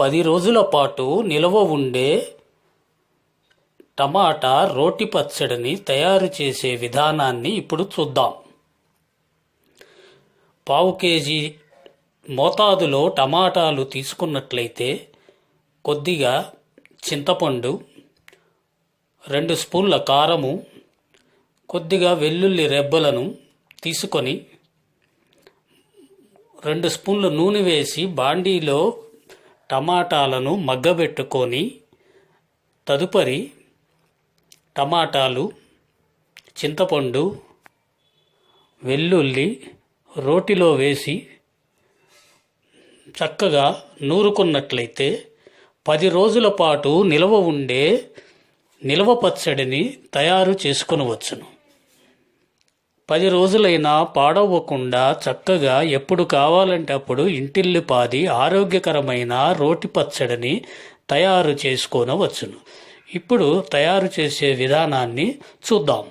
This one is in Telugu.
పది రోజుల పాటు నిలవ ఉండే టమాటా రోటి పచ్చడిని తయారు చేసే విధానాన్ని ఇప్పుడు చూద్దాం. పావు కేజీ మోతాదులో టమాటాలు తీసుకున్నట్లయితే కొద్దిగా చింతపండు రెండు స్పూన్ల కారము కొద్దిగా వెల్లుల్లి రెబ్బలను తీసుకొని రెండు స్పూన్ల నూనె వేసి బాండీలో టమాటాలను మగ్గబెట్టుకొని తదుపరి టమాటాలు చింతపండు వెల్లుల్లి రోటిలో వేసి చక్కగా నూరుకున్నట్లయితే పది రోజుల పాటు నిలవ ఉండే నిల్వ పచ్చడిని తయారు చేసుకొనవచ్చును. పది రోజులైనా పాడవ్వకుండా చక్కగా ఎప్పుడు కావాలంటే అప్పుడు ఇంటిల్లిపాది ఆరోగ్యకరమైన రోటి పచ్చడిని తయారు చేసుకోనవచ్చును. ఇప్పుడు తయారు చేసే విధానాన్ని చూద్దాం.